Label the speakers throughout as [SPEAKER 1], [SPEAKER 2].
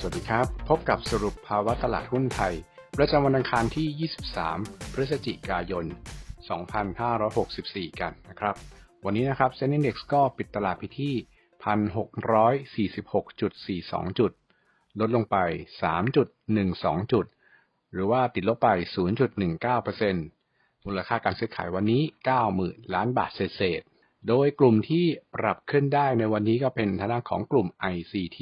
[SPEAKER 1] สวัสดีครับ พบกับสรุปภาวะตลาดหุ้นไทย ประจำวันอังคารที่ 23 พฤศจิกายน 2564 กันนะครับ วันนี้นะครับเซ็นดี Index ก็ปิดตลาดไปที่ 1,646.42 จุด ลดลงไป 3.12 จุด หรือว่าติดลบไป 0.19%มูลค่าการซื้อขายวันนี้ 90,000 ล้านบาทเศษโดยกลุ่มที่ปรับขึ้นได้ในวันนี้ก็เป็นทางด้านของกลุ่ม ICT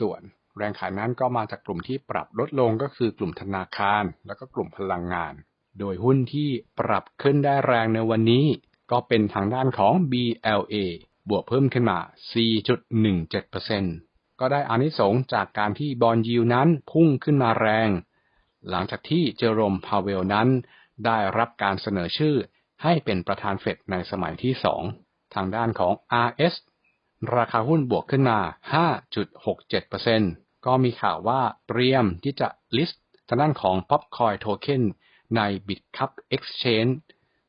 [SPEAKER 1] ส่วน แรงขายนั้นก็มาจากกลุ่มที่ปรับลดลงก็คือกลุ่มธนาคาร แล้วก็กลุ่มพลังงาน โดยหุ้นที่ปรับขึ้นได้แรงในวันนี้ ก็เป็นทางด้านของ BLA บวกเพิ่มขึ้นมา 4.17%ก็ได้อานิสงส์จากการที่บอลยิวนั้นพุ่งขึ้นมาแรง หลังจากที่เจอรมพาเวลนั้น ได้รับการเสนอชื่อให้เป็นประธานเฟดในสมัยที่ 2 ทางด้านของ RS ราคาหุ้นบวกขึ้นมา 5.67%ก็มีข่าวว่าเตรียมที่จะ list ทางด้านของ Popcoin Token ใน BitCup Exchange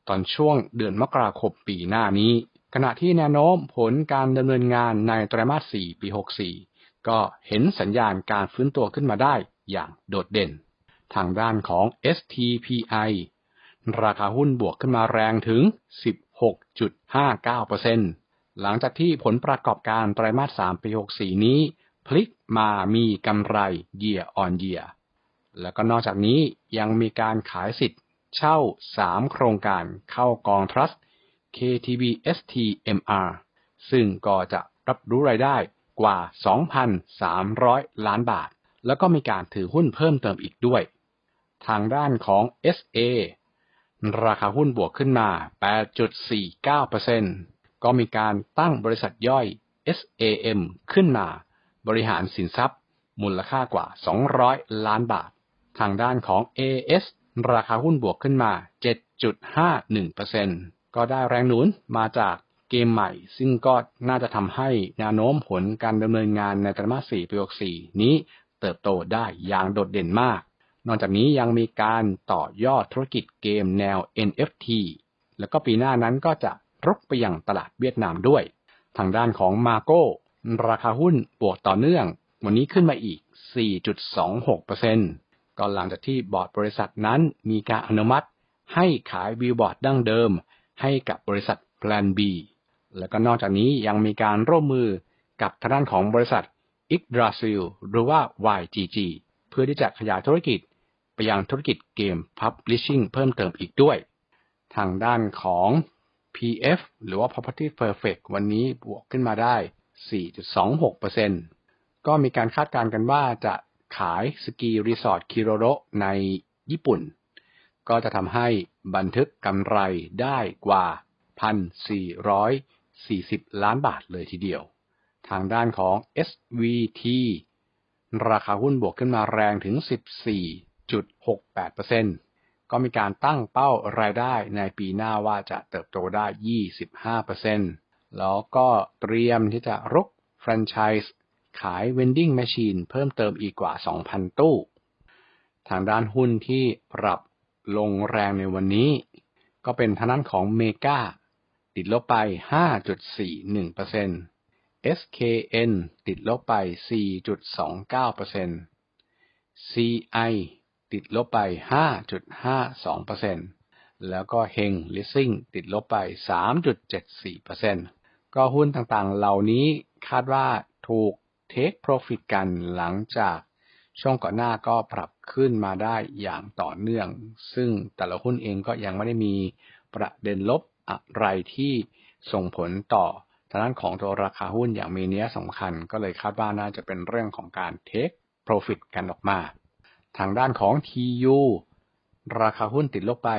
[SPEAKER 1] ตอนช่วงเดือนมกราคมปีหน้านี้ ขณะที่แนวโน้มผลการดำเนินงานในไตรมาส 4 ปี 64 ก็เห็นสัญญาณการฟื้นตัวขึ้นมาได้อย่างโดดเด่น ทางด้านของ STPI ราคาหุ้นบวกขึ้นมาแรงถึง 16.59% หลังจากที่ผลประกอบการไตรมาส3ปี64นี้ พลิกมามีกำไร year on year แล้วก็นอกจากนี้ยังมีการขายสิทธิ์ เช่า3โครงการเข้ากองทรัส KTB STMR ซึ่งก็จะรับรู้รายได้กว่า 2,300 ล้านบาท แล้วก็มีการถือหุ้นเพิ่มเติมอีกด้วย ทางด้านของ SA ราคาหุ้นบวกขึ้นมา 8.49% ก็มีการตั้งบริษัทย่อย SAM ขึ้นมา บริหารสินทรัพย์ มูลค่ากว่า 200 ล้านบาท ทางด้านของ AS ราคาหุ้นบวกขึ้นมา 7.51%ก็ได้แรงหนุนมาจากเกมใหม่ ซึ่งก็น่าจะทำให้แนวโน้มผลการดำเนินงานในไตรมาส 4 ปี64นี้เติบโตได้อย่างโดดเด่นมาก นอกจากนี้ยังมีการต่อยอดธุรกิจเกมแนว NFT แล้วก็ปีหน้านั้นก็จะ รุกไปยังตลาดเวียดนามด้วย ทางด้านของมาโก้ ราคาหุ้นบวกต่อเนื่อง วันนี้ขึ้นมาอีก 4.26%ก็หลังจากที่บอร์ดบริษัทนั้นมีการอนุมัติ ให้ขายวิวบอร์ดดั้งเดิม ให้กับบริษัท Plan B แล้วก็นอกจากนี้ยังมีการร่วมมือกับทางด้านของบริษัท i g d r a s i l หรือว่า YGG เพื่อที่จะขยายธุรกิจไปยังธุรกิจเกม Publishing เพิ่มเติมอีกด้วย ทางด้านของ PF หรือว่า Property Perfect วันนี้บวกขึ้นมาได้ 4.26%ก็มีการคาดการณ์กันว่าจะขายสกีรีสอร์ทคิโรโรในญี่ปุ่น ก็จะทำให้บันทึกกำไรได้กว่า 1,440 ล้านบาทเลยทีเดียว ทางด้านของ SVT ราคาหุ้นบวกขึ้นมาแรงถึง 14.68% ก็มีการตั้งเป้ารายได้ในปีหน้าว่าจะเติบโตได้ 25%แล้วก็เตรียมที่จะรุกแฟรนไชส์ขาย vending machine เพิ่มเติมอีกกว่า 2,000 ตู้ ทางด้านหุ้นที่ปรับลงแรงในวันนี้ ก็เป็นทางด้านของเมกาติดลบไป 5.41% SKN ติดลบไป 4.29% CI ติดลบไป 5.52%แล้วก็เฮง Leasing ติดลบไป 3.74%ก็หุ้นต่างๆเหล่านี้คาดว่าถูก Take Profit กันหลังจากช่วงก่อนหน้าก็ปรับขึ้นมาได้อย่างต่อเนื่อง ซึ่งแต่ละหุ้นเองก็ยังไม่ได้มีประเด็นลบอะไรที่ส่งผลต่อทางด้านของตัวราคาหุ้นอย่างมีนัยสำคัญ ก็เลยคาดว่าน่าจะเป็นเรื่องของการ Take Profit กันออกมา ทางด้านของ TU ราคาหุ้นติดลบไป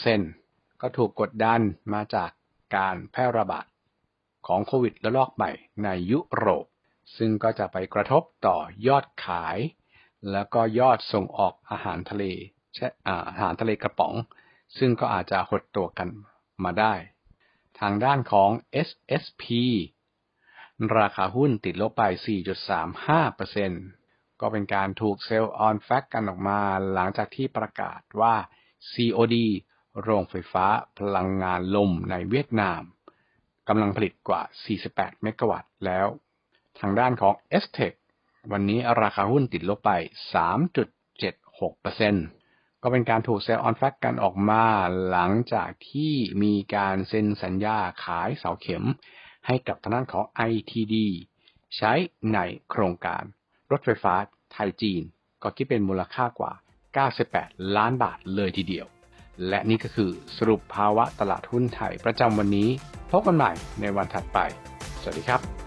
[SPEAKER 1] 3.48%ก็ถูกกดดันมาจากการแพร่ระบาดของโควิดระลอกใหม่ในยุโรป ซึ่งก็จะไปกระทบต่อยอดขาย แล้วก็ยอดส่งออกอาหารทะเลอาหารทะเลกระป๋อง ซึ่งก็อาจจะหดตัวกันมาได้ ทางด้านของ SSP ราคาหุ้นติดลบไป 4.35% ก็เป็นการถูกเซลล์ออนแฟกกันออกมาหลังจากที่ประกาศว่า COD โรงไฟฟ้าพลังงานลมในเวียดนามกำลังผลิตกว่า 48 เมกะวัตต์แล้ว ทางด้านของ s t e c วันนี้ราคาหุ้นติดลบไป 3.76%ก็เป็นการถูกเซลล์ออนแฟกกันออกมาหลังจากที่มีการเซ็นสัญญาขายเสาเข็ม ให้กับทางด้านของ ITD ใช้ในโครงการ รถไฟฟ้าไทยจีน ก็คิดเป็นมูลค่ากว่า 98 ล้านบาทเลยทีเดียว และนี่ก็คือสรุปภาวะตลาดหุ้นไทยประจำวันนี้ พบกันใหม่ในวันถัดไป สวัสดีครับ